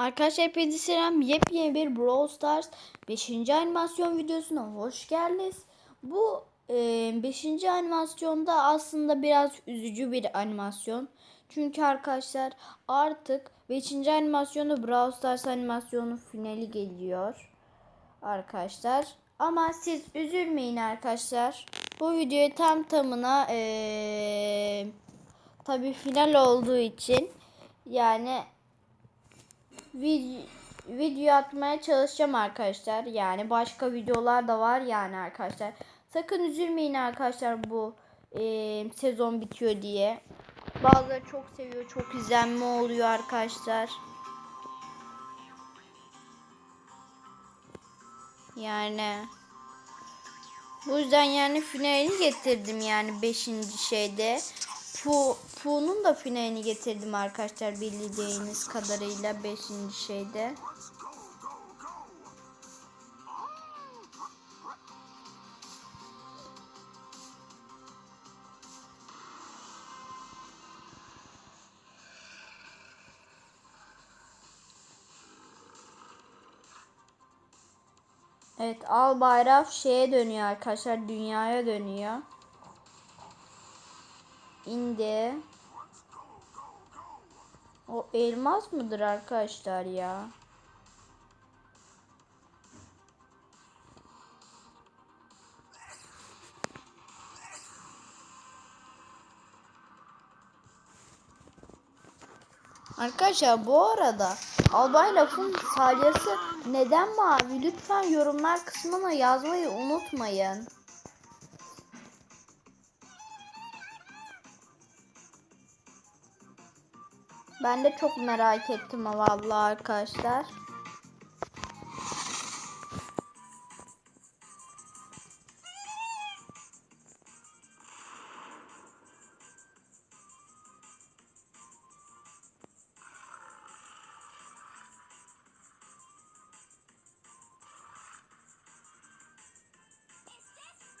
Arkadaşlar hepinize selam. Yepyeni bir Brawl Stars 5. animasyon videosuna hoş geldiniz. Bu 5. animasyonda aslında biraz üzücü bir animasyon. Çünkü arkadaşlar artık 5. animasyonda Brawl Stars animasyonu finali geliyor. Arkadaşlar. Ama siz üzülmeyin arkadaşlar. Bu videoyu tam tamına ee, tabi final olduğu için yani video, video atmaya çalışacağım arkadaşlar. Yani başka videolar da var yani arkadaşlar. Sakın üzülmeyin arkadaşlar bu e, sezon bitiyor diye. Bazıları çok seviyor, çok izlenme oluyor arkadaşlar. Yani bu yüzden yani finalini getirdim yani 5. şeyde. Pu, Pu'nun da finalini getirdim arkadaşlar bildiğiniz kadarıyla 5. şeyde. Evet al bayrak şeye dönüyor arkadaşlar dünyaya dönüyor. İndi. O elmas mıdır arkadaşlar ya? Arkadaşlar bu arada albay lafın salyası neden mavi? Lütfen yorumlar kısmına yazmayı unutmayın. Ben de çok merak ettim vallahi arkadaşlar.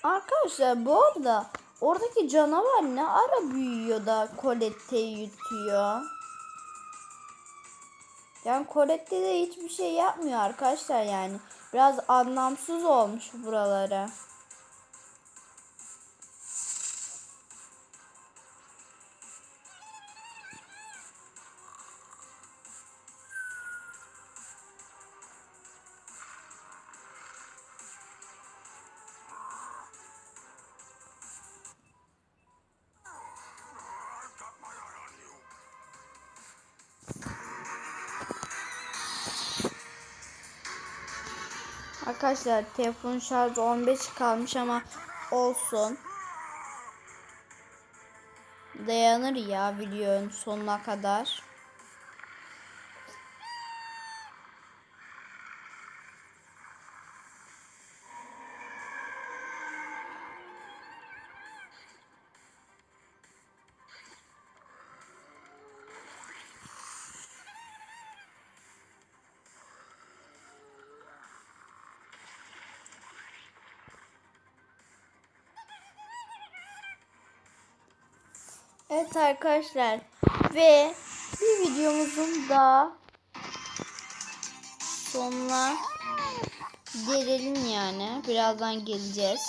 Arkadaşlar bu arada oradaki canavar ne ara büyüyor da Colette'yi yutuyor. Yani Colette de hiçbir şey yapmıyor arkadaşlar yani. Biraz anlamsız olmuş buralara. Arkadaşlar telefon şarjı 15 kalmış ama olsun. Dayanır ya videonun sonuna kadar. Evet arkadaşlar ve bir videomuzun da sonuna gelelim yani. Birazdan geleceğiz.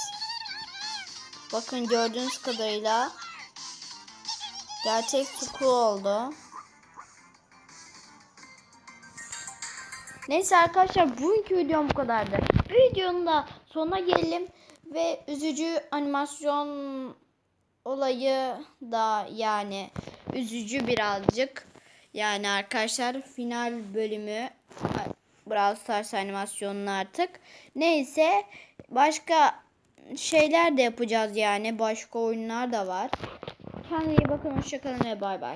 Bakın gördüğünüz kadarıyla gerçek suku oldu. Neyse arkadaşlar bugünkü videom bu kadardı. Videonun da sonuna gelelim ve üzücü animasyon olayı da yani üzücü birazcık. Yani arkadaşlar final bölümü Brawl Stars animasyonunu artık. Neyse başka şeyler de yapacağız yani. Başka oyunlar da var. Kendinize iyi bakın. Hoşçakalın ve bay bay.